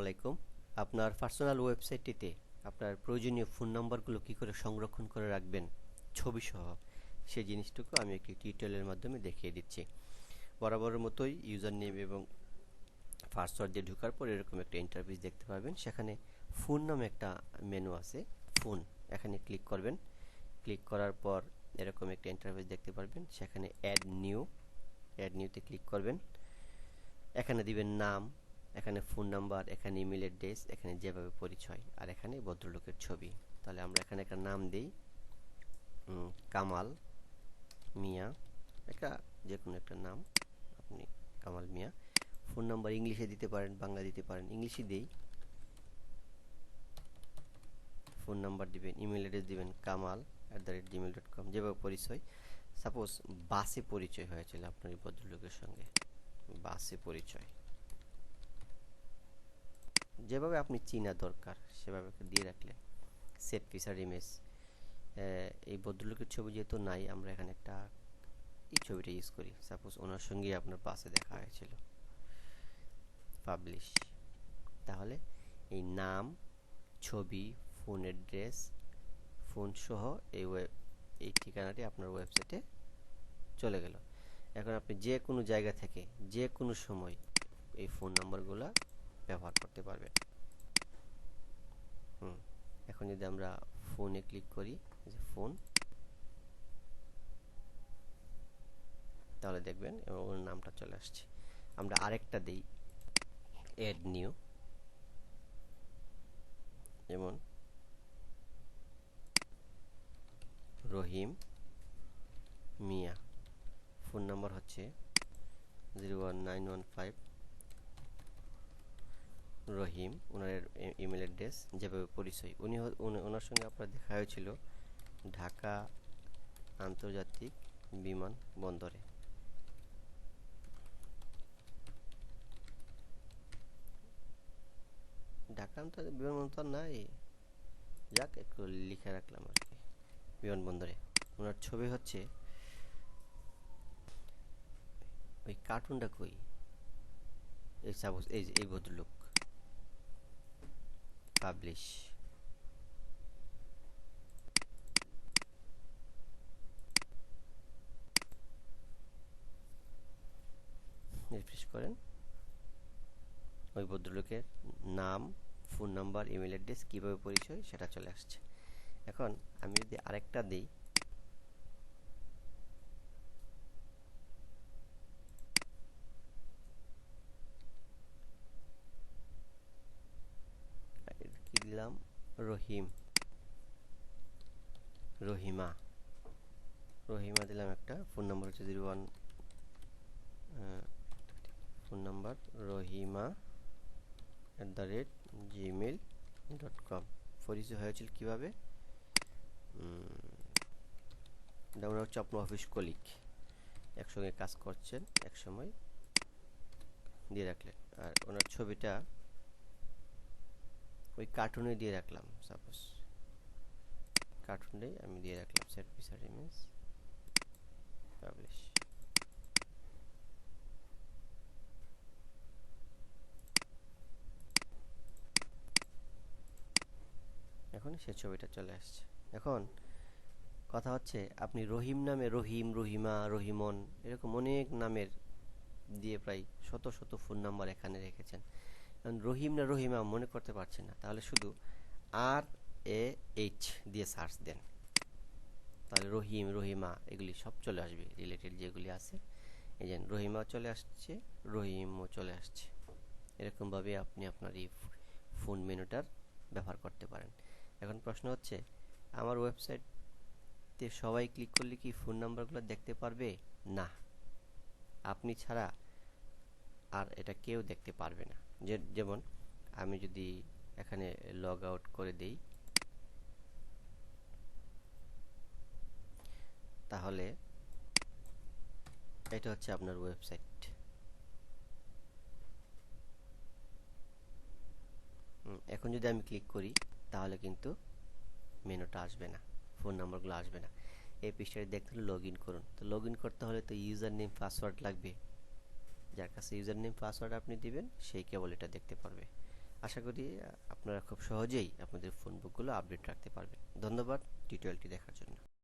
আলাইকুম। আপনার পার্সোনাল ওয়েবসাইটটিতে আপনার প্রয়োজনীয় ফোন নাম্বারগুলো কি করে সংরক্ষণ করে রাখবেন, ছবি সহ, সেই জিনিসটুকু আমি একটি টিউটোরিয়ালের মাধ্যমে দেখিয়ে দিচ্ছি। বরাবরের মতোই ইউজার নেম এবং পাসওয়ার্ড দিয়ে ঢোকার পর এরকম একটা ইন্টারভিউ দেখতে পাবেন। সেখানে ফোন নামে একটা মেনু আছে, ফোন। এখানে ক্লিক করবেন। ক্লিক করার পর এরকম একটা ইন্টারভিউ দেখতে পারবেন। সেখানে অ্যাড নিউ, অ্যাড নিউতে ক্লিক করবেন। এখানে দিবেন নাম এখানে ফোন নাম্বার এখানে ইমেল অ্যাড্রেস এখানে যেভাবে পরিচয়, আর এখানে ভদ্রলোকের ছবি। তাহলে আমরা এখানে একটা নাম দিই কামাল মিয়া, একটা যে কোনো একটা নাম, আপনি কামাল মিয়া। ফোন নাম্বার ইংলিশে দিতে পারেন, বাংলা দিতে পারেন ইংলিশে দিই। ফোন নাম্বার দিবেন ইমেল অ্যাড্রেস দিবেন, Kamal at the rate Gmail dot com যেভাবে পরিচয়। সাপোজ বাসে পরিচয় হয়েছিল আপনার এই ভদ্রলোকের সঙ্গে। বাসে পরিচয়। যেভাবে আপনি চিনা দরকার, সেভাবে দিয়ে রাখলেন। সেট ফিচার ইমেজ এই ভদ্রলোকের ছবি যেহেতু নাই, আমরা এখানে একটা এই ছবিটা ইউজ করি। সাপোজ ওনার সঙ্গে আপনার পাশে দেখা হয়েছিল। পাবলিশ তাহলে এই নাম, ছবি ফোন অ্যাড্রেস ফোন সহ এই ওয়েব এই ঠিকানাটি আপনার ওয়েবসাইটে চলে গেল। এখন আপনি যে কোনো জায়গা থেকে যে কোনো সময় এই ফোন নাম্বারগুলো ব্যবহার করতে পারবেন হুম, এখন যদি আমরা ফোনে ক্লিক করি যে ফোন তাহলে দেখবেন এবং ওর নামটা চলে আসছে। আমরা আরেকটা দিই এড নিউ যেমন রহিম মিয়া। ফোন নাম্বার হচ্ছে zero one nine one five Rahim, ওনার ইমেল অ্যাড্রেস যেভাবে পরিচয়। উনি ওনার সঙ্গে আপনার দেখা হয়েছিল ঢাকা আন্তর্জাতিক বিমান বন্দরে ঢাকা আন্তর্জাতিক বিমানবন্দর নাই। যাক, একটু লিখে রাখলাম আর কি। বিমানবন্দরে। ওনার ছবি হচ্ছে, ওই কার্টুনটা কই? এই সাপোজ, এই এই ভদ্রলোক। পাবলিশ রিফ্রেশ করেন। ওই ভদ্রলোকের নাম ফোন নাম্বার ইমেল অ্যাড্রেস কীভাবে পরিচয় সেটা চলে আসছে। এখন আমি যদি আরেকটা দিই কি দিলাম রহিম। রহিমা। রহিমা দিলাম একটা ফোন নাম্বার হচ্ছে zero one phone number Rahima at the rate Gmail dot com পরিচয় হয়েছিল কীভাবে? যেমন হচ্ছে আপনার অফিস কলিক একসঙ্গে কাজ করছেন, একসময় দিয়ে রাখলেন। আর ওনার ছবিটা কার্টুনে দিয়ে রাখলাম সাপোজ কার্টুনে আমি দিয়ে রাখলাম সেট পিসার ইমেজ পাবলিশ এখন সে ছবিটা চলে আসছে। এখন কথা হচ্ছে, আপনি রহিম নামে রহিম, রহিমা, রহিমন, এরকম অনেক নামের দিয়ে প্রায় শত শত ফোন নাম্বার এখানে রেখেছেন। রহিম না রহিমা মনে করতে পারছেন না। তাহলে শুধু আর, এ, এইচ দিয়ে সার্চ দেন। তাহলে রহিম, রহিমা এগুলি সব চলে আসবে, রিলেটেড যেগুলি আছে। এই যে রহিমা চলে আসছে, রহিমও চলে আসছে। এরকমভাবে আপনি আপনার এই ফোন মেনুটার ব্যবহার করতে পারেন। এখন প্রশ্ন হচ্ছে, আমার ওয়েবসাইটে সবাই ক্লিক করলে কি ফোন নাম্বারগুলো দেখতে পারবে? না। আপনি ছাড়া আর এটা কেউ দেখতে পারবে না। যেমন আমি যদি এখানে লগ আউট করে দেই, তাহলে এটা হচ্ছে আপনার ওয়েবসাইট এখন যদি আমি ক্লিক করি, তাহলে কিন্তু মেনুটা আসবে না ফোন নাম্বারগুলো আসবে না। এই পৃষ্ঠাটি দেখতে হলে লগ করুন। তো লগ করতে হলে তো ইউজার নেম পাসওয়ার্ড লাগবে। যার কাছে ইউজার নেম পাসওয়ার্ড আপনি দিবেন, সেই কেবল এটা দেখতে পারবে। আশা করি আপনারা খুব সহজেই আপনাদের ফোন বুকগুলো আপডেট রাখতে পারবেন। ধন্যবাদ, টিউটোরিয়ালটি দেখার জন্য।